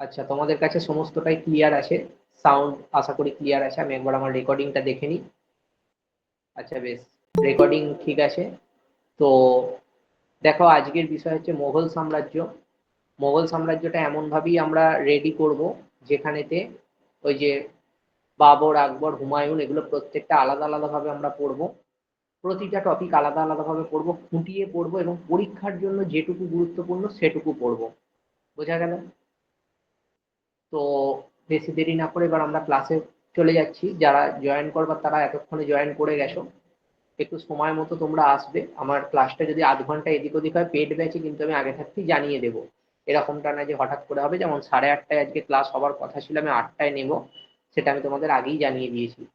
আচ্ছা তোমাদের কাছে সমস্তটাই ক্লিয়ার আছে? সাউন্ড আশা করি ক্লিয়ার আছে। আমি একবার আমার রেকর্ডিংটা দেখে নিই। আচ্ছা বেশ। রেকর্ডিং ঠিক আছে। তো দেখো, আজকের বিষয় হচ্ছে মোগল সাম্রাজ্য। মোগল সাম্রাজ্যটা এমনভাবেই আমরা রেডি করব, যেখানেতে ওই যে বাবর, আকবর, হুমায়ুন, এগুলো প্রত্যেকটা আলাদা আলাদাভাবে আমরা পড়ব। প্রতিটা টপিক আলাদা আলাদাভাবে পড়ব, খুঁটিয়ে পড়ব এবং পরীক্ষার জন্য যেটুকু গুরুত্বপূর্ণ সেটুকু পড়ব। বোঝা গেল? তো বেশি দেরি না করে এবার আমরা ক্লাসে চলে যাচ্ছি। যারা জয়েন করবার তারা এতক্ষণে জয়েন করে গেছো। একটু সময় মতো তোমরা আসবে। আমার ক্লাসটা যদি আধ ঘণ্টা এদিক ওদিক হয় পেড ব্যাচে কিন্তু আমি আগে থাকতেই জানিয়ে দেবো। এরকমটা না যে হঠাৎ করে হবে। যেমন সাড়ে আটটায় আজকে ক্লাস হওয়ার কথা ছিল, আমি আটটায় নেব। সেটা আমি তোমাদের আগেই জানিয়ে দিয়েছি।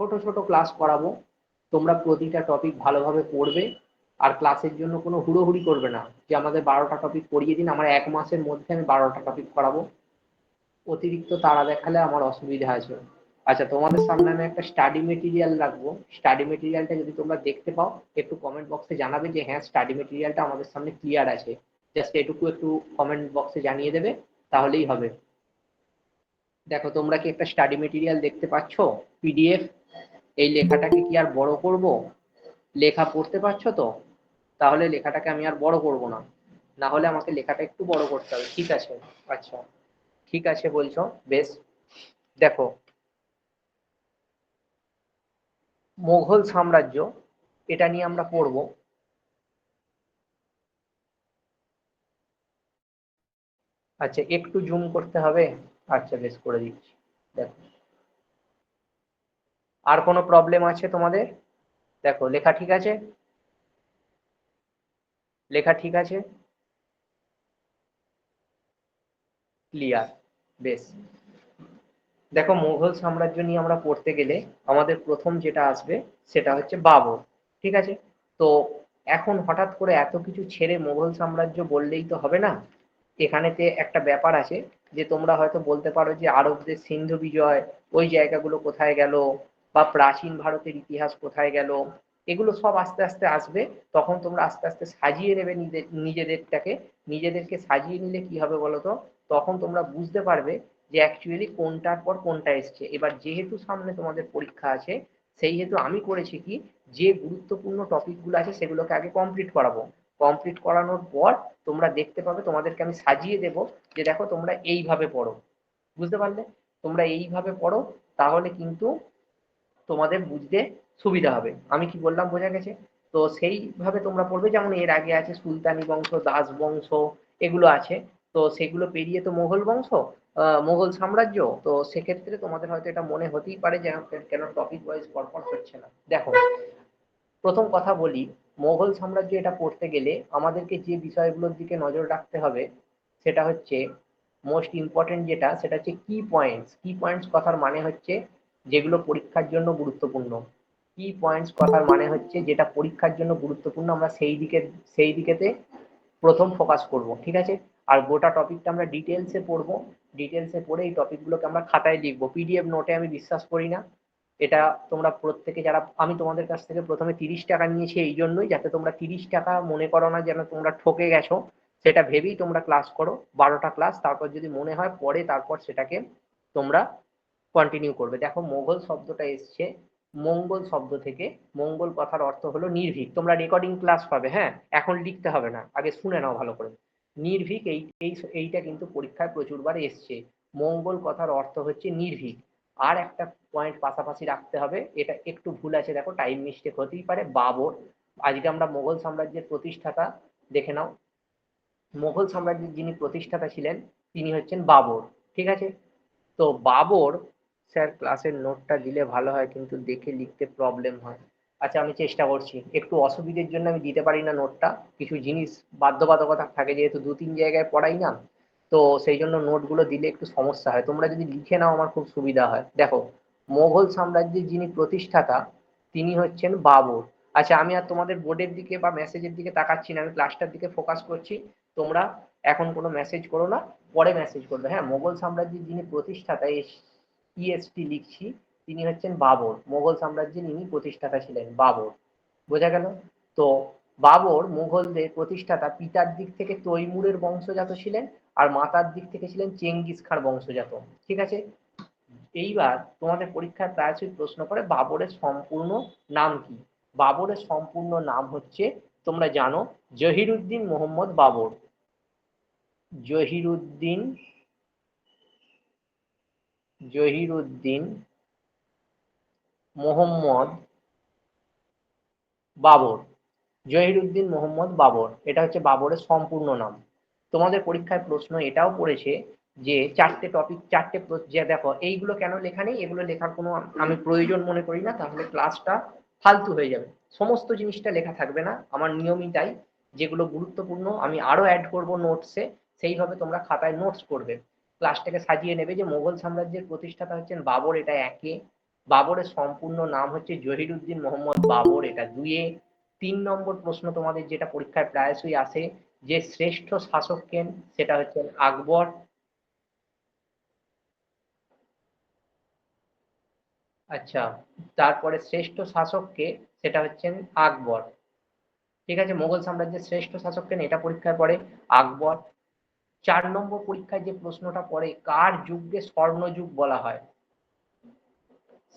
ছোট ছোট ক্লাস করাবো। তোমরা প্রতিটা টপিক ভালোভাবে পড়বে। আর ক্লাসের জন্য কোনো হুড়োহুড়ি করবে না। যে আমাদের বারোটা টপিক পড়িয়ে দিন। আমার এক মাসের মধ্যে আমি বারোটা টপিক করাবো। অতিরিক্ত তাড়া দেখালে আমার অসুবিধা আছে। আচ্ছা তোমাদের সামনে আমি একটা স্টাডি মেটেরিয়াল রাখব। স্টাডি মেটেরিয়ালটা যদি তোমরা দেখতে পাও, একটু কমেন্ট বক্সে জানাবে যে হ্যাঁ স্টাডি মেটেরিয়ালটা আমাদের সামনে ক্লিয়ার আছে। জাস্ট এটুকু একটু কমেন্ট বক্সে জানিয়ে দেবে, তাহলেই হবে। দেখো, তোমরা কি একটা স্টাডি মেটেরিয়াল দেখতে পাচ্ছ? পিডিএফ এই লেখাটাকে কি আর বড় করব? লেখা পড়তে পারছ তো? তাহলে লেখাটাকে আমি আর বড় করব না। না হলে আমাকে লেখাটা একটু বড় করতে হবে। ঠিক আছে? আচ্ছা। ঠিক আছে বলছো, বেশ। দেখো, মোঘল সাম্রাজ্য, এটা নিয়ে আমরা পড়ব। আচ্ছা একটু জুম করতে হবে? আচ্ছা বেশ, করে দিচ্ছি। দেখো। আর কোনো প্রবলেম আছে তোমাদের? দেখো, লেখা ঠিক আছে? লেখা ঠিক আছে? ক্লিয়ার বেশ। দেখো, মুঘল সাম্রাজ্য নিয়ে আমরা পড়তে গেলে আমাদের প্রথম যেটা আসবে সেটা হচ্ছে বাবর, ঠিক আছে? তো এখন হঠাৎ করে এত কিছু ছেড়ে মুঘল সাম্রাজ্য বললেই তো হবে না? এখানেতে একটা ব্যাপার আছে যে তোমরা হয়তো বলতে পারো যে আরবদের সিন্ধু বিজয়, ওই জায়গাগুলো কোথায় গেল বা প্রাচীন ভারতের ইতিহাস কোথায় গেল, এগুলো সব আস্তে আস্তে আসবে। তখন তোমরা আস্তে আস্তে সাজিয়ে নেবে নিজেদের নিজেদেরটাকে। নিজেদেরকে সাজিয়ে নিলে কি হবে বলো তো তখন তোমরা বুঝতে পারবে যে অ্যাকচুয়ালি কোনটার পর কোনটা এসছে। এবার যেহেতু সামনে তোমাদের পরীক্ষা আছে সেই হেতু আমি করেছি কি, যে গুরুত্বপূর্ণ টপিকগুলো আছে সেগুলোকে আগে কমপ্লিট করাবো। কমপ্লিট করানোর পর তোমরা দেখতে পাবে, তোমাদেরকে আমি সাজিয়ে দেব যে দেখো তোমরা এইভাবে পড়ো। বুঝতে পারলে? তোমরা এইভাবে পড়ো, তাহলে কিন্তু তোমাদের বুঝতে সুবিধা হবে। আমি কি বললাম বোঝা গেছে? তো সেইভাবে তোমরা পড়বে, যেমন এর আগে আছে সুলতানি বংশ, দাস বংশ, এগুলো আছে। তো সেগুলো পেরিয়ে তো মোগল বংশ মোগল সাম্রাজ্য, তো সেক্ষেত্রে তোমাদের হয়তো এটা মনে হতেই পারে যে কেন টপিক ওয়াইজ পরপর হচ্ছে না। দেখো, প্রথম কথা বলি মোগল সাম্রাজ্য এটা পড়তে গেলে আমাদেরকে যে বিষয়গুলোর দিকে নজর রাখতে হবে, সেটা হচ্ছে মোস্ট ইম্পর্টেন্ট যেটা, সেটা হচ্ছে কি পয়েন্টস কি পয়েন্টস কথার মানে হচ্ছে যেগুলো পরীক্ষার জন্য গুরুত্বপূর্ণ। কি পয়েন্টস কথার মানে হচ্ছে যেটা পরীক্ষার জন্য গুরুত্বপূর্ণ, আমরা সেই দিকে, সেই দিকেতে প্রথম ফোকাস করব, ঠিক আছে? আর গোটা টপিকটা আমরা ডিটেলসে পড়ব। ডিটেলসে পড়ে এই টপিকগুলোকে আমরা খাতায় লিখব। পিডিএফ নোটে আমি বিশ্বাস করি না। এটা তোমরা প্রত্যেকে যারা, আমি তোমাদের কাছ থেকে প্রথমে তিরিশ টাকা নিয়েছি এই জন্যই, যাতে তোমরা তিরিশ টাকা মনে করো না যেন তোমরা ঠকে গেছো। সেটা ভেবেই তোমরা ক্লাস করো। বারোটা ক্লাস তারপর যদি মনে হয় পরে তারপর সেটাকে তোমরা কন্টিনিউ করবে। দেখো মোগল শব্দটা এসছে। মঙ্গল শব্দ থেকে। মঙ্গল কথার অর্থ হলো নির্ভীক। তোমরা রেকর্ডিং ক্লাস পাবে হ্যাঁ? এখন লিখতে হবে না। আগে শুনে নাও ভালো করে। নির্ভীক এই এই, এইটা কিন্তু পরীক্ষায় প্রচুরবার এসছে। মঙ্গল কথার অর্থ হচ্ছে নির্ভীক। আর একটা পয়েন্ট পাশাপাশি রাখতে হবে, এটা একটু ভুল আছে, দেখো টাইম মিস্টেক হতেই পারে, বাবর। আজকে আমরা মোগল সাম্রাজ্যের প্রতিষ্ঠাতা, দেখে নাও মোগল সাম্রাজ্যের যিনি প্রতিষ্ঠাতা ছিলেন, তিনি হচ্ছেন বাবর, ঠিক আছে? তো বাবর স্যার ক্লাসের নোটটা দিলে ভালো হয়, কিন্তু দেখে লিখতে প্রবলেম হয়। আচ্ছা আমি চেষ্টা করছি। একটু অসুবিধের জন্য আমি দিতে পারি না নোটটা। কিছু জিনিস বাধ্যবাধকতা থাকে যেহেতু দু তিন জায়গায় পড়াই না, তো সেই জন্য নোটগুলো দিলে একটু সমস্যা হয়। তোমরা যদি লিখে নাও আমার খুব সুবিধা হয়। দেখো মোগল সাম্রাজ্যের যিনি প্রতিষ্ঠাতা, তিনি হচ্ছেন বাবর। আচ্ছা আমি আর তোমাদের বোর্ডের দিকে বা মেসেজের দিকে তাকাচ্ছি না। আমি ক্লাসটার দিকে ফোকাস করছি। তোমরা এখন কোনো মেসেজ করো না, পরে মেসেজ করবে। হ্যাঁ মোগল সাম্রাজ্যের যিনি প্রতিষ্ঠাতা ইএসটি লিখছি। তিনি হচ্ছেন বাবর মোগল সাম্রাজ্যের ইনি প্রতিষ্ঠাতা ছিলেন, বাবর। বোঝা গেল? তো বাবর, মুঘলদের প্রতিষ্ঠাতা পিতার দিক থেকে তৈমুরের বংশজাত ছিলেন আর মাতার দিক থেকে ছিলেন চেঙ্গিস খান বংশজাত। ঠিক আছে? এইবার তোমাদের পরীক্ষায় প্রায়শই প্রশ্ন করে বাবরের সম্পূর্ণ নাম কি? বাবরের সম্পূর্ণ নাম হচ্ছে, তোমরা জানো, জহিরুদ্দিন মোহাম্মদ বাবর। জহিরুদ্দিন জহিরুদ্দিন মোহাম্মদ বাবর, জহিরুদ্দিন মোহাম্মদ বাবর। এটা হচ্ছে বাবরের সম্পূর্ণ নাম। তোমাদের পরীক্ষায় প্রশ্ন এটাও পড়েছে যে চারটে টপিক চারটে যে দেখো, এইগুলো কেন লেখা নেই? এগুলো লেখার কোনো আমি প্রয়োজন মনে করি না, তাহলে ক্লাসটা ফালতু হয়ে যাবে। সমস্ত জিনিসটা লেখা থাকবে না, আমার নিয়মই তাই। যেগুলো গুরুত্বপূর্ণ, আমি আরও অ্যাড করব নোটসে সেইভাবে তোমরা খাতায় নোটস করবে। ক্লাসটাকে সাজিয়ে নেবে যে মোগল সাম্রাজ্যের প্রতিষ্ঠাতা হচ্ছেন বাবর, এটা একে। বাবরের সম্পূর্ণ নাম হচ্ছে জহিরুদ্দিন মোহাম্মদ বাবর। এটা দুয়ে তিন নম্বর প্রশ্ন তোমাদের, যেটা পরীক্ষায় প্রায়শই আসে। যে শ্রেষ্ঠ শাসক কেন? সেটা হচ্ছেন আকবর। আচ্ছা তারপরে শ্রেষ্ঠ শাসককে সেটা হচ্ছেন আকবর। ঠিক আছে, মোগল সাম্রাজ্যের শ্রেষ্ঠ শাসক কেন? এটা পরীক্ষায় পড়ে আকবর। চার নম্বর পরীক্ষায় যে প্রশ্নটা পড়ে, কার যুগকে স্বর্ণযুগ বলা হয়?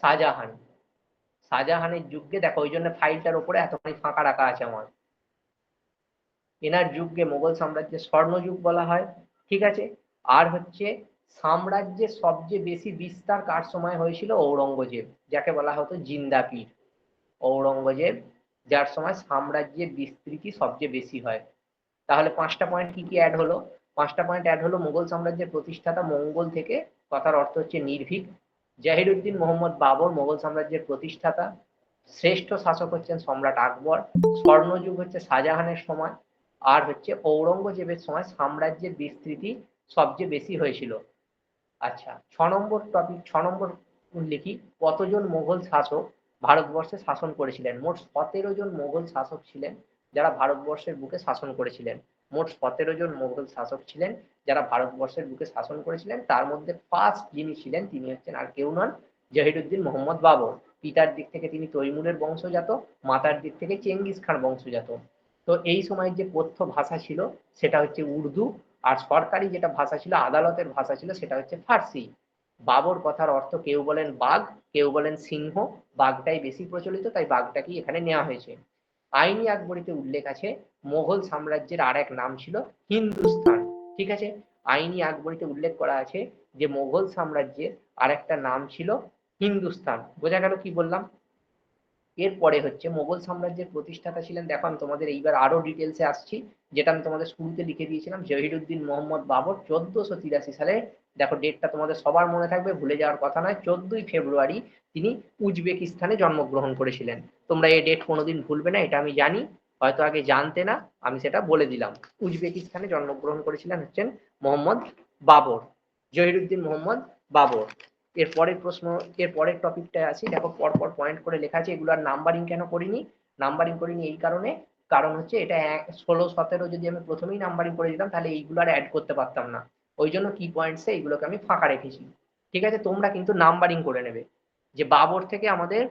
শাহজাহান। শাহজাহানের যুগকে দেখো, ওই জন্য ফাইলটার উপরে এতখানি ফাঁকা রাখা আছে আমার। এনার যুগকে মোগল সাম্রাজ্যের স্বর্ণযুগ বলা হয়, ঠিক আছে? আর হচ্ছে সাম্রাজ্যের সবচেয়ে বেশি বিস্তার কার সময় হয়েছিল? ঔরঙ্গজেব, যাকে বলা হতো জিন্দাপীর ঔরঙ্গজেব, যার সময় সাম্রাজ্যের বিস্তৃতি সবচেয়ে বেশি হয়। তাহলে পাঁচটা পয়েন্ট কি কি অ্যাড হলো? পাঁচটা পয়েন্ট অ্যাড হলো মুঘল সাম্রাজ্যের প্রতিষ্ঠাতা মঙ্গল থেকে, কথার অর্থ হচ্ছে নির্ভীক। জাহিরুদ্দিন মোহাম্মদ বাবর, মোগল সাম্রাজ্যের প্রতিষ্ঠাতা। শ্রেষ্ঠ শাসক হচ্ছেন সম্রাট আকবর। স্বর্ণযুগ হচ্ছে শাহজাহানের সময়। আর হচ্ছে ঔরঙ্গজেবের সময় সাম্রাজ্যের বিস্তৃতি সবচেয়ে বেশি হয়েছিল। আচ্ছা ছ নম্বর টপিক ছ নম্বর লিখি কতজন মোগল শাসক ভারতবর্ষে শাসন করেছিলেন? মোট সতেরো জন মোগল শাসক ছিলেন যারা ভারতবর্ষের বুকে শাসন করেছিলেন। মোট সতেরো জন মোগল শাসক ছিলেন। যারা ভারতবর্ষের বুকে শাসন করেছিলেন, তার মধ্যে ফার্স্ট যিনি ছিলেন, তিনি হচ্ছেন আর কেউ নন, জহিরুদ্দিন মোহাম্মদ বাবর। পিতার দিক থেকে তিনি তৈমুরের বংশজাত, মাতার দিক থেকে চেঙ্গিস খান বংশজাত। তো এই সময় যে কথ্য ভাষা ছিল, সেটা হচ্ছে উর্দু, আর সরকারি যেটা ভাষা ছিল, আদালতের ভাষা ছিল, সেটা হচ্ছে ফার্সি। বাবর কথার অর্থ কেউ বলেন বাঘ, কেউ বলেন সিংহ, বাঘটাই বেশি প্রচলিত, তাই বাঘটাকেই এখানে নেওয়া হয়েছে। আইনি আকবরীতে উল্লেখ আছে মোগল সাম্রাজ্যের আর এক নাম ছিল হিন্দুস্তান ঠিক আছে? আইনি আকবরীতে উল্লেখ করা আছে যে মোগল সাম্রাজ্যের আর একটা নাম ছিল হিন্দুস্তান। বোঝা গেল কি বললাম? এরপরে হচ্ছে মোগল সাম্রাজ্যের প্রতিষ্ঠাতা ছিলেন, দেখো আমি তোমাদের এইবার আরও ডিটেলসে আসছি, যেটা আমি তোমাদের শুরুতে লিখে দিয়েছিলাম, জহিরুদ্দিন মোহাম্মদ বাবর চোদ্দশো তিরাশি সালে। দেখো ডেটটা তোমাদের সবার মনে থাকবে, ভুলে যাওয়ার কথা নয়, চোদ্দই ফেব্রুয়ারি তিনি উজবেকিস্তানে জন্মগ্রহণ করেছিলেন। তোমরা এই ডেট কোনোদিন ভুলবে না, এটা আমি জানি। হয়তো আগে জানতে না, আমি সেটা বলে দিলাম। উজবেকিস্তানে জন্মগ্রহণ করেছিলেন হচ্ছেন মোহাম্মদ বাবর, জহিরুদ্দিন মোহাম্মদ বাবর। এর পরের প্রশ্ন এর পরের টপিকটা আছে দেখো, পরপর পয়েন্ট করে লেখা আছে এগুলো আর নাম্বারিং কেন করিনি? নাম্বারিং করিনি এই কারণে, কারণ হচ্ছে এটা ষোলো, সতেরো যদি আমি প্রথমেই নাম্বারিং করে দিতাম, তাহলে এইগুলো আর অ্যাড করতে পারতাম না। ওই জন্য কি পয়েন্টসে এইগুলোকে আমি ফাঁকা রেখেছি। ঠিক আছে, তোমরা কিন্তু নাম্বারিং করে নেবে। যে বাবর থেকে আমাদের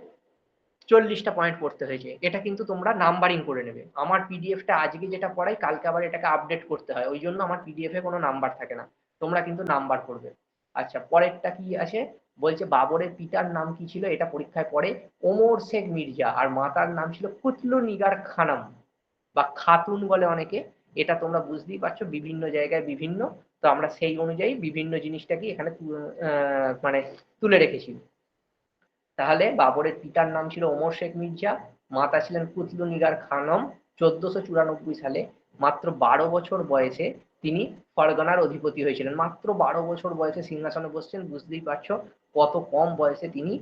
চল্লিশটা পয়েন্ট পড়তে হয়েছে। এটা কিন্তু তোমরা নাম্বারিং করে নেবে। আমার পিডিএফটা আজকে যেটা পড়াই, কালকে আবার এটাকে আপডেট করতে হয়। ওই জন্য আমার পিডিএফ এ কোনো নাম্বার থাকে না। তোমরা কিন্তু নাম্বার করবে। আচ্ছা পরেরটা কি আছে? বলছে, বাবরের পিতার নাম কি ছিল? এটা পরীক্ষায় পড়ে। ওমর শেখ মির্জা। আর মাতার নাম ছিল কুতলু নিগার খানম বা খাতুন বলে অনেকে। এটা তোমরা বুঝতেই পারছ, বিভিন্ন জায়গায় বিভিন্ন। তো আমরা সেই অনুযায়ী বিভিন্ন জিনিসটাকে এখানে মানে তুলে রেখেছি। তাহলে বাবরের পিতার নাম ছিল ওমর শেখ মির্জা, মাতা ছিলেন কুতলু নিগার খানম। চোদ্দশো চুরানব্বই সালে মাত্র বারো বছর বয়সে তিনি ফরগনার অধিপতি হয়েছিলেন। মাত্র বারো বছর বয়সে সিংহাসনে বসছেন, বুঝতেই পারছ কত কম বয়সে তিনি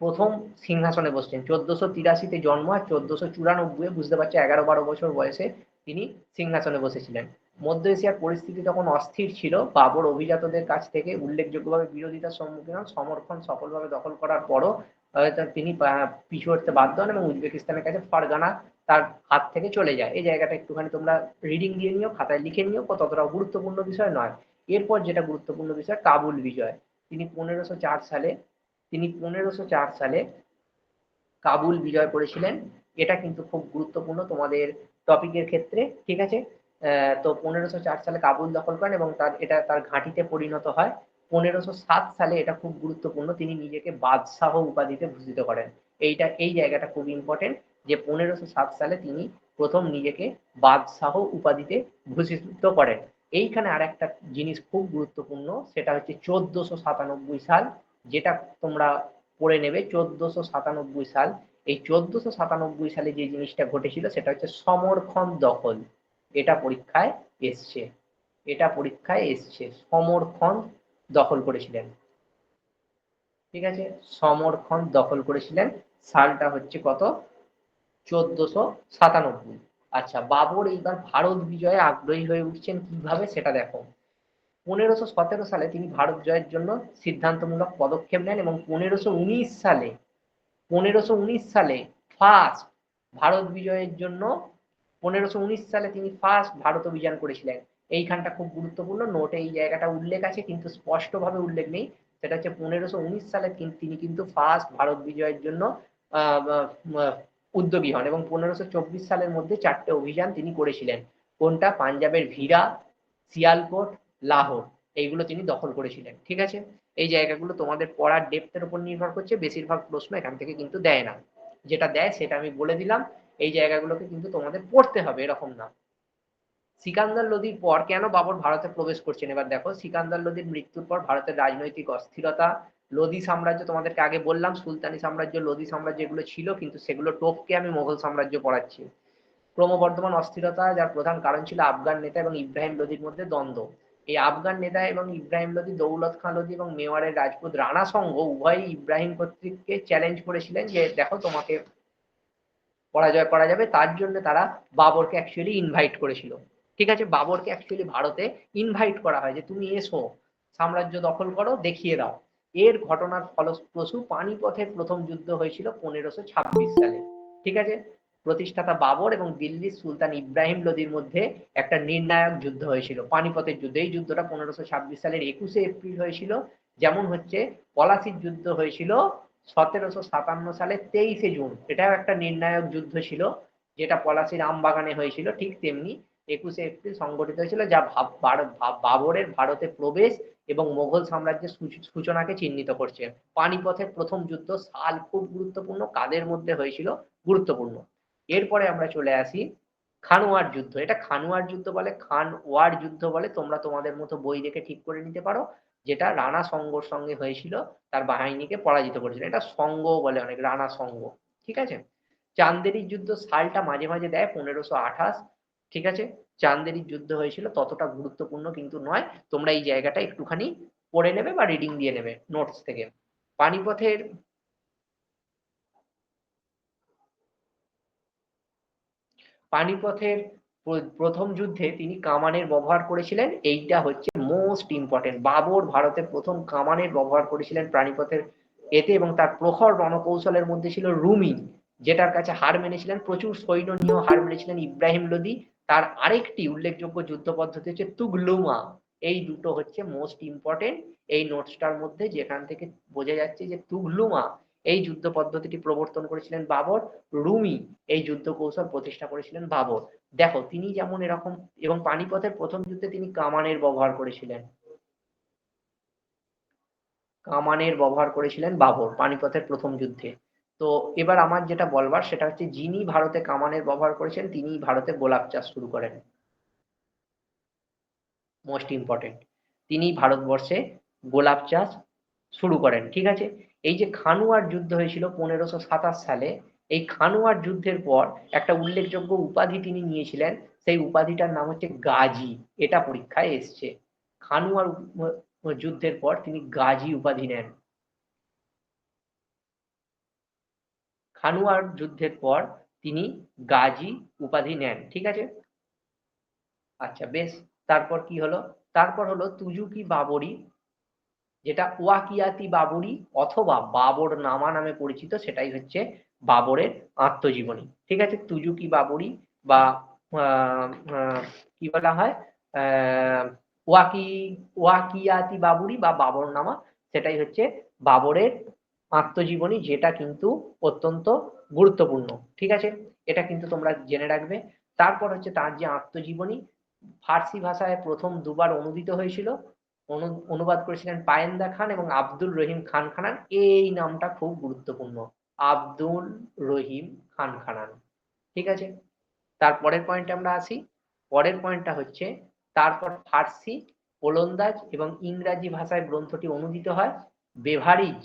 প্রথম সিংহাসনে বসছেন। চোদ্দশো তিরাশিতে জন্ম আর চোদ্দশো চুরানব্বই বুঝতে পারছ এগারো বারো বছর বয়সে তিনি সিংহাসনে বসেছিলেন। মধ্য এশিয়ার পরিস্থিতি তখন অস্থির ছিল। বাবর অভিজাতদের কাছ থেকে উল্লেখযোগ্যভাবে বিরোধিতার সম্মুখীন হন। সমর্থন সফলভাবে দখল করার পরও তিনি পিছু হটতে বাধ্য হন এবং উজবেকিস্তানের কাছে ফারগানা তার হাত থেকে চলে যায়। এই জায়গাটা একটুখানি তোমরা রিডিং দিয়ে নিও, খাতায় লিখে নিও ততটা গুরুত্বপূর্ণ বিষয় নয়। এরপর যেটা গুরুত্বপূর্ণ বিষয়, কাবুল বিজয়। তিনি পনেরোশো চার সালে, তিনি পনেরোশো চার সালে কাবুল বিজয় করেছিলেন। এটা কিন্তু খুব গুরুত্বপূর্ণ তোমাদের টপিকের ক্ষেত্রে, ঠিক আছে? তো পনেরোশো চার সালে কাবুল দখল করেন এবং তার, এটা তার ঘাঁটিতে পরিণত হয়। পনেরোশো সাত সালে এটা খুব গুরুত্বপূর্ণ, তিনি নিজেকে বাদশাহ উপাধিতে ভূষিত করেন। এইটা, এই জায়গাটা খুব ইম্পর্টেন্ট যে পনেরোশো সাত সালে তিনি প্রথম নিজেকে বাদশাহ উপাধিতে ভূষিত করেন। এইখানে আর একটা জিনিস খুব গুরুত্বপূর্ণ, সেটা হচ্ছে চোদ্দশো সাতানব্বই সাল, যেটা তোমরা পড়ে নেবে, চোদ্দশো সাতানব্বই সাল। এই চোদ্দশো সাতানব্বই সালে যে জিনিসটা ঘটেছিল, সেটা হচ্ছে সমরক্ষণ দখল। এটা পরীক্ষায় এসছে। এটা পরীক্ষায় এসছে। সমরক্ষণ দখল করেছিলেন। ঠিক আছে? সমরক্ষণ দখল করেছিলেন। সালটা হচ্ছে কত? চোদ্দশো সাতানব্বই। আচ্ছা বাবর এইবার ভারত বিজয়ে আগ্রহী হয়ে উঠছেন কীভাবে সেটা দেখো। পনেরোশো সতেরো সালে তিনি ভারত জয়ের জন্য সিদ্ধান্তমূলক পদক্ষেপ নেন এবং পনেরোশো উনিশ সালে, পনেরোশো উনিশ সালে ফার্স্ট ভারত বিজয়ের জন্য পনেরোশো উনিশ সালে তিনি ফার্স্ট ভারত অভিযান করেছিলেন। এইখানটা খুব গুরুত্বপূর্ণ। নোটে এই জায়গাটা উল্লেখ আছে, কিন্তু স্পষ্টভাবে উল্লেখ নেই। সেটা হচ্ছে পনেরোশো উনিশ সালে তিনি কিন্তু ফার্স্ট ভারত বিজয়ের জন্য উদ্যোগী হন এবং পনেরোশো চব্বিশ সালের মধ্যে চারটে অভিযান তিনি করেছিলেন। কোনটা? পাঞ্জাবের ভিরা সিয়ালকোট লাহোর। এইগুলো তিনি দখল করেছিলেন। ঠিক আছে? এই জায়গাগুলো তোমাদের পড়ার ডেপথের উপর নির্ভর করছে। বেশিরভাগ প্রশ্ন এখান থেকে কিন্তু দেয় না। যেটা দেয় সেটা আমি বলে দিলাম। এই জায়গাগুলোকে কিন্তু তোমাদের পড়তে হবে, এরকম না। সিকান্দার লোদির পর কেন বাবর ভারতে প্রবেশ করছেন? এবার দেখো, সিকান্দার লোদির মৃত্যুর পর ভারতের রাজনৈতিক অস্থিরতা লোদি সাম্রাজ্য তোমাদেরকে আগে বললাম, সুলতানি সাম্রাজ্য লোদি সাম্রাজ্য এগুলো ছিল, কিন্তু সেগুলো টোপকে আমি মোগল সাম্রাজ্য পড়াচ্ছি। ক্রমবর্ধমান অস্থিরতা যার প্রধান কারণ ছিল আফগান নেতা এবং ইব্রাহিম লোদির মধ্যে দ্বন্দ্ব। এই আফগান নেতা এবং ইব্রাহিম লোদি দৌলত খান লোদি এবং মেওয়ারের রাজপুত রানা সংঘ উভয়ই ইব্রাহিম কর্তৃককে চ্যালেঞ্জ করেছিলেন যে, দেখো তোমাকে পরাজয় করা যাবে, তার জন্য তারা বাবরকে অ্যাকচুয়ালি ইনভাইট করেছিল। ঠিক আছে? বাবরকে অ্যাকচুয়ালি ভারতে ইনভাইট করা হয় যে, তুমি এসো, সাম্রাজ্য দখল করো, দেখিয়ে দাও। এর ঘটনার ফলপ্রসূ পানিপথের প্রথম যুদ্ধ হয়েছিল পনেরোশো ছাব্বিশ সালে। ঠিক আছে? প্রতিষ্ঠাতা বাবর এবং দিল্লির সুলতান ইব্রাহিম লোদির মধ্যে একটা নির্ণায়ক যুদ্ধ হয়েছিল। পানিপথের যুদ্ধ। এই যুদ্ধটা পনেরোশো ছাব্বিশ সালের একুশে এপ্রিল হয়েছিল। যেমন হচ্ছে, পলাশির যুদ্ধ হয়েছিল সতেরোশো সাতান্ন সালে তেইশে জুন, এটাও একটা নির্ণায়ক যুদ্ধ ছিল, যেটা পলাশির আমবাগানে হয়েছিল, ঠিক তেমনি একুশে এপ্রিল সংগঠিত হয়েছিল, যা বাবরের ভারতে প্রবেশ এবং মোগল সাম্রাজ্যের সূচনাকে চিহ্নিত করছে। পানিপথের প্রথম যুদ্ধ সাল খুব গুরুত্বপূর্ণ, কাদের মধ্যে হয়েছিল? গুরুত্বপূর্ণ। এরপরে আমরা চলে আসি খানোয়ার যুদ্ধ। এটা খানোয়ার যুদ্ধ বলে খান ওয়ার যুদ্ধ বলে, তোমরা তোমাদের মতো বই দেখে ঠিক করে নিতে পারো। যেটা রানা সঙ্গর সঙ্গে হয়েছিল, তার বাহিনীকে পরাজিত করেছিল। এটা সঙ্গ বলে অনেক, রানা সঙ্গ, ঠিক আছে? চান্দেরির যুদ্ধ সালটা মাঝে মাঝে দেয়, পনেরোশো আঠাশ, ঠিক আছে? চান্দেরির যুদ্ধ হয়েছিল ততটা গুরুত্বপূর্ণ কিন্তু নয়, তোমরা এই জায়গাটা একটুখানি পড়ে নেবে বা রিডিং দিয়ে নেবে নোটস থেকে। পানিপথের পানিপথের প্রথম যুদ্ধে তিনি কামানের ব্যবহার করেছিলেন, এইটা হচ্ছে মোস্ট ইম্পর্টেন্ট বাবর ভারতে প্রথম কামানের ব্যবহার করেছিলেন প্রাণীপথের এতে এবং তার প্রখর রণকৌশলের মধ্যে ছিল রুমি, যেটার কাছে হার মেনেছিলেন, প্রচুর সৈন্য নিয়েও হার মেনেছিলেন ইব্রাহিম লোদি। তার আরেকটি উল্লেখযোগ্য যুদ্ধ পদ্ধতি হচ্ছে তুগলুমা। এই দুটো হচ্ছে মোস্ট ইম্পর্টেন্ট এই নোটসটার মধ্যে, যেখান থেকে বোঝা যাচ্ছে যে তুগলুমা এই যুদ্ধ পদ্ধতিটি প্রবর্তন করেছিলেন বাবর, রুমি এই যুদ্ধ কৌশল প্রতিষ্ঠা করেছিলেন বাবর। দেখো, তিনি যেমন এরকম, এবং পানিপথের প্রথম যুদ্ধে তিনি কামানের ব্যবহার করেছিলেন। কামানের ব্যবহার করেছিলেন বাবর পানিপথের প্রথম যুদ্ধে। তো এবার আমার যেটা বলবার, সেটা হচ্ছে যিনি ভারতে কামানের ব্যবহার করেছেন, তিনি ভারতে গোলাপ চাষ শুরু করেন। মোস্ট ইম্পর্টেন্ট তিনি ভারতবর্ষে গোলাপ চাষ শুরু করেন, ঠিক আছে? এই যে খানুয়ার যুদ্ধ হয়েছিল পনেরোশো সাতাশ সালে এই খানুয়ার যুদ্ধের পর একটা উল্লেখযোগ্য উপাধি তিনি নিয়েছিলেন, সেই উপাধিটার নাম হচ্ছে গাজী, এটা পরীক্ষায় এসছে। খানুয়ার যুদ্ধের পর তিনি গাজী উপাধি নেন। খানুয়ার যুদ্ধের পর তিনি গাজী উপাধি নেন, ঠিক আছে? আচ্ছা বেশ, তারপর কি হলো? তারপর হলো তুজুকি বাবরি, যেটা ওয়াকিয়াতি বাবরি অথবা বাবর নামা নামে পরিচিত, সেটাই হচ্ছে বাবরের আত্মজীবনী। ঠিক আছে? তুজুকি বাবরি বা কি বলা হয়? ওয়াকি, ওয়াকিয়াতি বাবরি বা বাবর নামা সেটাই হচ্ছে বাবরের আত্মজীবনী, যেটা কিন্তু অত্যন্ত গুরুত্বপূর্ণ। ঠিক আছে? এটা কিন্তু তোমরা জেনে রাখবে। তারপর হচ্ছে তার যে আত্মজীবনী, ফার্সি ভাষায় প্রথম দুবার অনুদিত হয়েছিল। অনু- অনুবাদ করেছিলেন পায়েন্দা খান এবং আব্দুল রহিম খান খানান। এই নামটা খুব গুরুত্বপূর্ণ। আব্দুল রহিম খান খানান। ঠিক আছে? তারপরের পয়েন্টে আমরা আসি। পরের পয়েন্টটা হচ্ছে, তারপর ফার্সি, ওলন্দাজ এবং ইংরাজি ভাষায় গ্রন্থটি অনুদিত হয়। বেভারিজ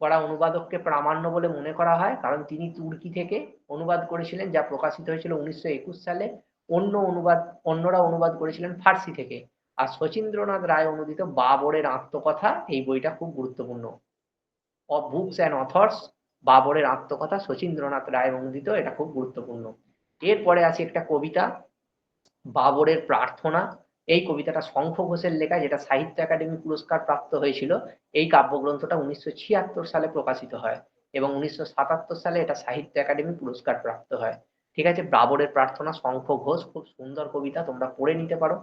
করা অনুবাদককে প্রামাণ্য বলে মনে করা হয়, কারণ তিনি তুর্কি থেকে অনুবাদ করেছিলেন, যা প্রকাশিত হয়েছিল উনিশশো একুশ সালে। অন্য অনুবাদ, অন্যরা অনুবাদ করেছিলেন ফার্সি থেকে। আর শচীন্দ্রনাথ রায় অনুদিত বাবরের আত্মকথা, এই বইটা খুব গুরুত্বপূর্ণ। বুকস অ্যান্ড অথর্স বাবরের আত্মকথা শচীন্দ্রনাথ রায় অনুদিত এটা খুব গুরুত্বপূর্ণ। এরপরে আছে একটা কবিতা, বাবরের প্রার্থনা। এই কবিতাটা শঙ্খ ঘোষের লেখা, যেটা সাহিত্য একাডেমি পুরস্কার প্রাপ্ত হয়েছিল। এই কাব্যগ্রন্থটা উনিশশো ছিয়াত্তর সালে প্রকাশিত হয় এবং উনিশশো সাতাত্তর সালে এটা সাহিত্য একাডেমি পুরস্কার প্রাপ্ত হয়। ঠিক আছে, বাবরের প্রার্থনা, শঙ্খ ঘোষ, খুব সুন্দর কবিতা, তোমরা পড়ে নিতে পারো।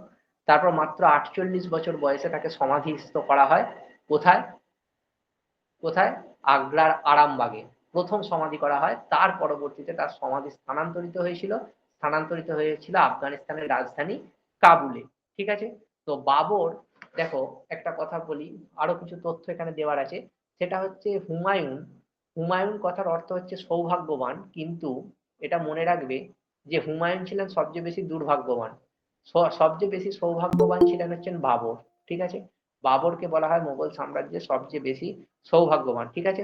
তারপর মাত্র আটচল্লিশ বছর বয়সে তাকে সমাধিস্থ করা হয়। কোথায়? কোথায়? আগ্রার আরামবাগে। প্রথম সমাধি করা হয়। তার পরবর্তীতে তার সমাধি স্থানান্তরিত হয়েছিল। স্থানান্তরিত হয়েছিল আফগানিস্তানের রাজধানী কাবুলে। ঠিক আছে? তো বাবর, দেখো, একটা কথা বলি, আরও কিছু তথ্য এখানে দেওয়ার আছে। সেটা হচ্ছে হুমায়ুন। হুমায়ুন কথার অর্থ হচ্ছে সৌভাগ্যবান, কিন্তু এটা মনে রাখবে যে হুমায়ুন ছিলেন সবচেয়ে বেশি দুর্ভাগ্যবান। সবচেয়ে বেশি সৌভাগ্যবান ছিলেন হচ্ছেন বাবর। ঠিক আছে? বাবরকে বলা হয় মোগল সাম্রাজ্যের সবচেয়ে বেশি সৌভাগ্যবান। ঠিক আছে?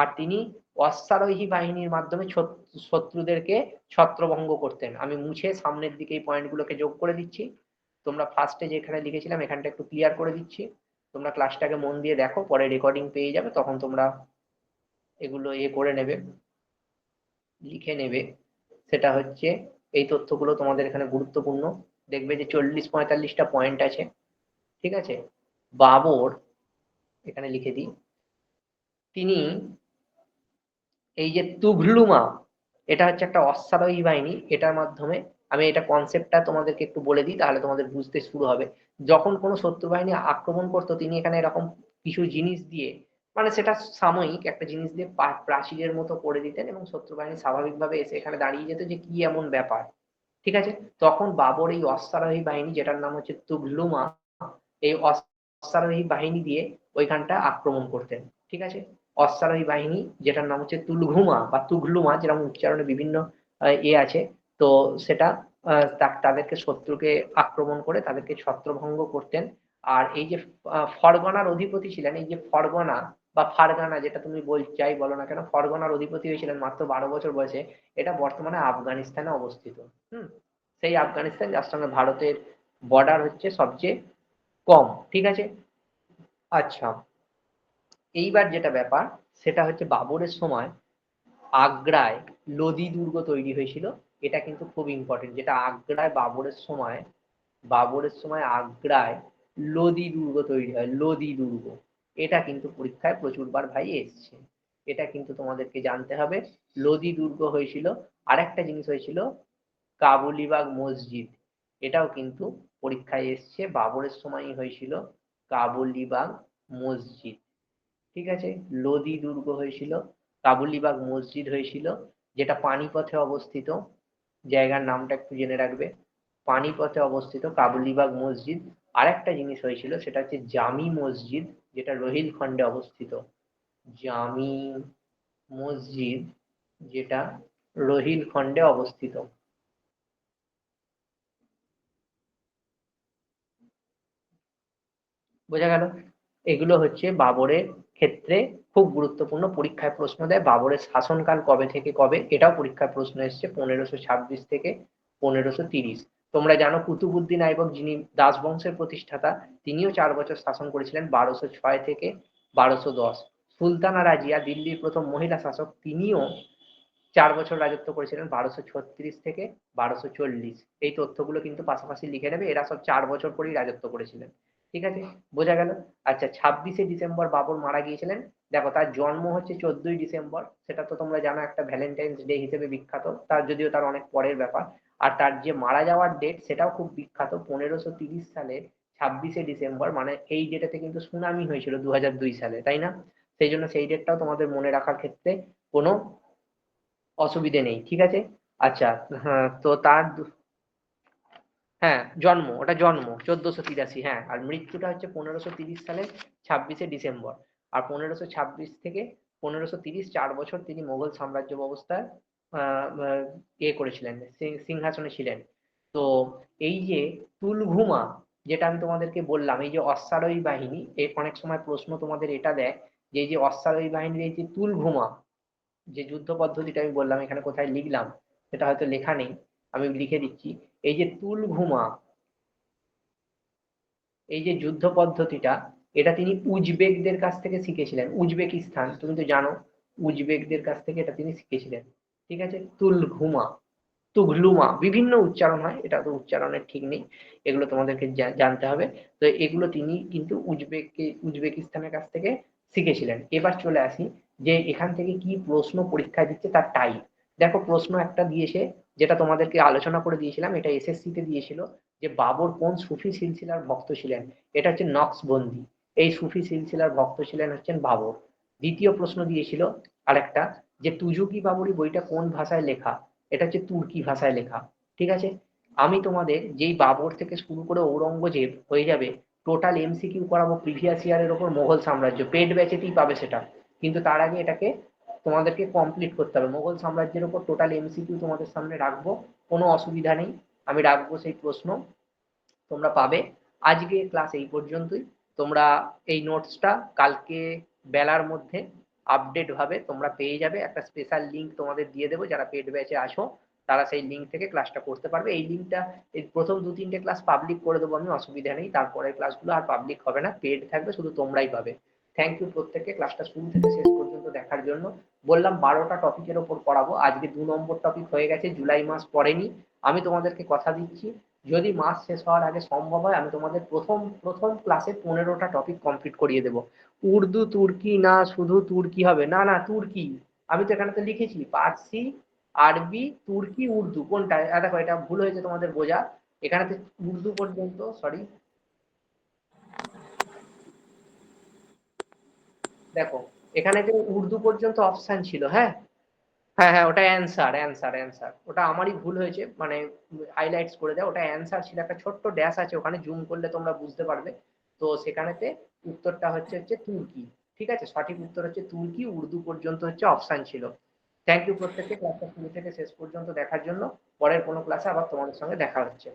আর তিনি অশ্বারোহী বাহিনীর মাধ্যমে শত্রুদেরকে ছত্রভঙ্গ করতেন। আমি মুছে সামনের দিকে এই পয়েন্টগুলোকে যোগ করে দিচ্ছি। তোমরা ফার্স্টে যেখানে লিখেছিলাম, এখানটা একটু ক্লিয়ার করে দিচ্ছি। তোমরা ক্লাসটাকে মন দিয়ে দেখো, পরে রেকর্ডিং পেয়ে যাবে, তখন তোমরা এগুলো ইয়ে করে নেবে, লিখে নেবে। সেটা হচ্ছে, এই তথ্যগুলো তোমাদের এখানে গুরুত্বপূর্ণ। দেখবে যে চল্লিশ পঁয়তাল্লিশটা পয়েন্ট আছে, ঠিক আছে? বাবর, এখানে লিখে দিই। তিনি এই যে তুঘলুমা এটা হচ্ছে একটা অশ্বারোহী বাহিনী, এটার মাধ্যমে আমি এটা কনসেপ্টটা তোমাদেরকে একটু বলে দিই, তাহলে তোমাদের বুঝতে শুরু হবে। যখন কোনো শত্রু বাহিনী আক্রমণ করতো, তিনি এখানে এরকম কিছু জিনিস দিয়ে মানে সেটা সাময়িক একটা জিনিস দিয়ে প্রাচীরের মতো করে দিতেন এবং শত্রু বাহিনী স্বাভাবিকভাবে এসে এখানে দাঁড়িয়ে যেত যে কি এমন ব্যাপার। ঠিক আছে? তখন বাবর এই অশ্বারোহী বাহিনী, যেটার নাম হচ্ছে তুঘলুমা এই অশ্বারোহী বাহিনী দিয়ে ওইখানটা আক্রমণ করতেন। ঠিক আছে? অশ্বারোহী বাহিনী, যেটার নাম হচ্ছে তুলঘুমা বা তুঘলুমা, যেরকম উচ্চারণে বিভিন্ন এ আছে, তো সেটা তাদেরকে শত্রুকে আক্রমণ করে তাদেরকে ছত্রভঙ্গ করতেন। আর এই যে ফরগনার অধিপতি ছিলেন, এই যে ফরগনা বা ফারগানা, যেটা তুমি বল চাই বলো না কেন, ফরগনার অধিপতি হয়েছিলেন মাত্র বারো বছর বয়সে, এটা বর্তমানে আফগানিস্তানে অবস্থিত, হুম? সেই আফগানিস্তান, যার সঙ্গে ভারতের বর্ডার হচ্ছে সবচেয়ে কম, ঠিক আছে? আচ্ছা। এইবার যেটা ব্যাপার, সেটা হচ্ছে বাবরের সময় আগ্রায় লোদি দুর্গ তৈরি হয়েছিল। এটা কিন্তু খুব ইম্পর্টেন্ট যেটা আগ্রায় বাবরের সময় বাবরের সময় আগ্রায় লোদি দুর্গ তৈরি হয়, লোদি দুর্গ। এটা কিন্তু পরীক্ষায় প্রচুরবার ভাই এসছে। এটা কিন্তু তোমাদেরকে জানতে হবে। লোদি দুর্গ হয়েছিল, আরেকটা জিনিস হয়েছিল কাবুলিবাগ মসজিদ। এটাও কিন্তু পরীক্ষায় এসছে, বাবরের সময়ই হয়েছিল কাবুলিবাগ মসজিদ। ঠিক আছে? লোদি দুর্গ হয়েছিল কাবুলিবাগ মসজিদ হয়েছিল, যেটা পানিপথে অবস্থিত। জায়গার নামটা একটু জেনে রাখবে। পানিপথে অবস্থিত কাবুলিবাগ মসজিদ। আর একটা জিনিস হয়েছিল, সেটা হচ্ছে জামি মসজিদ, যেটা রোহিলখণ্ডে অবস্থিত। জামি মসজিদ, যেটা রোহিলখণ্ডে অবস্থিত। বোঝা গেল? এগুলো হচ্ছে বাবরের ক্ষেত্রে খুব গুরুত্বপূর্ণ পরীক্ষায় প্রশ্ন দেয়। বাবরের শাসনকাল কবে থেকে কবে? এটাও পরীক্ষায় প্রশ্ন এসেছে পনেরোশো ছাব্বিশ থেকে পনেরোশো তিরিশ। তোমরা জানো কুতুবুদ্দিন আইবক যিনি দাস বংশের প্রতিষ্ঠাতা, তিনিও চার বছর শাসন করেছিলেন বারোশো ছয় থেকে বারোশো দশ। সুলতানা রাজিয়া, দিল্লির প্রথম মহিলা শাসক, তিনিও চার বছর রাজত্ব করেছিলেন বারোশো ছত্রিশ থেকে বারোশো চল্লিশ। এই তথ্যগুলো কিন্তু পাশাপাশি লিখে নেবে। এরা সব চার বছর পরেই রাজত্ব করেছিলেন। ঠিক আছে? বোঝা গেল? আচ্ছা ছাব্বিশে ডিসেম্বর বাবর মারা গিয়েছিলেন। দেখো, তার জন্ম হচ্ছে চোদ্দই ডিসেম্বর। সেটা তো তোমরা জানো, একটা ভ্যালেন্টাইন্স ডে হিসেবে বিখ্যাত। তার যদিও তার অনেক পরের ব্যাপার। আর তার যে মারা যাওয়ার ডেট, সেটাও খুব বিখ্যাত। পনেরোশো তিরিশ সালে ছাব্বিশে ডিসেম্বর মানে এই ডেটাতে কিন্তু সুনামি হয়েছিল দু দুই সালে, তাই না? সেই জন্য সেই ডেটটাও তোমাদের মনে রাখার ক্ষেত্রে কোনো অসুবিধে নেই, ঠিক আছে? আচ্ছা হ্যাঁ তো তার হ্যাঁ জন্ম, ওটা জন্ম, চোদ্দশো তিরাশি হ্যাঁ আর মৃত্যুটা হচ্ছে পনেরোশো তিরিশ সালের ছাব্বিশে ডিসেম্বর, আর পনেরোশো ছাব্বিশ থেকে পনেরোশো তিরিশ, চার বছর তিনি মোগল সাম্রাজ্য ব্যবস্থায় এ করেছিলেন সিংহাসনে ছিলেন। তো এই যে তুলঘুমা, যেটা আমি তোমাদেরকে বললাম, এই যে অশ্বারোহী বাহিনী এর অনেক সময় প্রশ্ন তোমাদের এটা দেয় যে এই যে অশ্বারোহী বাহিনীর এই যে তুলঘুমা, যে যুদ্ধ পদ্ধতিটা আমি বললাম, এখানে কোথায় লিখলাম, সেটা হয়তো লেখা নেই। আমি লিখে দিচ্ছি, এই যে তুলঘুমা এই যে যুদ্ধ পদ্ধতিটা, এটা তিনি উজবেকদের কাছ থেকে শিখেছিলেন, উজবেকিস্তান, তুমি তো জানো, উজবেকদের কাছ থেকে এটা তিনি শিখেছিলেন, ঠিক আছে? তুলঘুমা তুঘলুমা, বিভিন্ন উচ্চারণ হয়, এটা তো উচ্চারণের ঠিক নেই, এগুলো তোমাদেরকে জানতে হবে, তো এগুলো তিনি কিন্তু উজবেক, উজবেকিস্তানের কাছ থেকে শিখেছিলেন। এবার চলে আসি যে এখান থেকে কি প্রশ্ন পরীক্ষা দিচ্ছে তার টাইপ। দেখো প্রশ্ন একটা দিয়েছে যেটা তোমাদেরকে আলোচনা করে দিয়েছিলাম, এটা এসএসসি তে দিয়েছিল যে বাবর কোন সুফি সিলসিলার ভক্ত ছিলেন? এটা হচ্ছে নকশবন্দি এই সুফি সিলসিলার ভক্ত ছিলেন হচ্ছেন বাবর। দ্বিতীয় প্রশ্ন দিয়েছিল আরেকটা যে তুজুকি বাবরি বইটা কোন ভাষায় লেখা? এটা হচ্ছে তুর্কি ভাষায় লেখা। ঠিক আছে? আমি তোমাদের যেই বাবর থেকে শুরু করে ঔরঙ্গজেব হয়ে যাবে টোটাল এমসিকিউ করাবো প্রিভিয়াস ইয়ারের ওপর মোগল সাম্রাজ্য। পেড ব্যাচেতেই পাবে সেটা। কিন্তু তার আগে এটাকে তোমাদেরকে কমপ্লিট করতে হবে। মোগল সাম্রাজ্যের ওপর টোটাল এমসিকিউ তোমাদের সামনে রাখব, কোনো অসুবিধা নেই। আমি রাখব সেই প্রশ্ন, তোমরা পাবে। আজকে ক্লাস এই পর্যন্তই। তোমরা এই নোটসটা কালকে বেলার মধ্যে আপডেট ভাবে তোমরা পেয়ে যাবে। একটা স্পেশাল লিংক তোমাদের দিয়ে দেবো। যারা পেড ব্যাচে আসো তারা সেই লিঙ্ক থেকে ক্লাসটা করতে পারবে। এই লিঙ্কটা এই প্রথম দু তিনটে ক্লাস পাবলিক করে দেবো আমি, অসুবিধা নেই। তারপরের ক্লাসগুলো আর পাবলিক হবে না। পেড থাকবে, শুধু তোমরাই পাবে। থ্যাংক ইউ প্রত্যেককে। ক্লাসটা শুরু থেকে শেষ পর্যন্ত দেখার জন্য। বললাম, বারোটা টপিকের ওপর পড়াবো। আজকে দু নম্বর টপিক হয়ে গেছে, জুলাই মাস পড়েনি। আমি তোমাদেরকে কথা দিচ্ছি, যদি মাস শেষ হওয়ার আগে সম্ভব হয়, আমি তোমাদের প্রথম প্রথম ক্লাসে পনেরোটা টপিক কমপ্লিট করিয়ে দেবো। উর্দু, তুর্কি, না শুধু তুর্কি হবে? না না, তুর্কি। আমি তো এখানে তো লিখেছি, পার্সি, আরবি, তুর্কি, উর্দু। কোনটা? দেখো, এটা ভুল হয়েছে তোমাদের বোঝা। এখানে উর্দু পর্যন্ত সরি দেখো এখানে যে উর্দু পর্যন্ত অপশন ছিল হ্যাঁ? হ্যাঁ হ্যাঁ ওটা অ্যান্সার অ্যান্সার অ্যান্সার ওটা আমারই ভুল হয়েছে মানে হাইলাইটস করে দেয়। ওটা অ্যান্সার ছিল, একটা ছোট্ট ড্যাশ আছে, ওখানে জুম করলে তোমরা বুঝতে পারবে। তো সেখানেতে উত্তরটা হচ্ছে হচ্ছে তুর্কি, ঠিক আছে? সঠিক উত্তর হচ্ছে তুর্কি, উর্দু পর্যন্ত হচ্ছে অপশন ছিল। থ্যাংক ইউ প্রত্যেককে ক্লাসটা শুরু থেকে শেষ পর্যন্ত দেখার জন্য। পরের কোনো ক্লাসে আবার তোমাদের সঙ্গে দেখা হচ্ছে।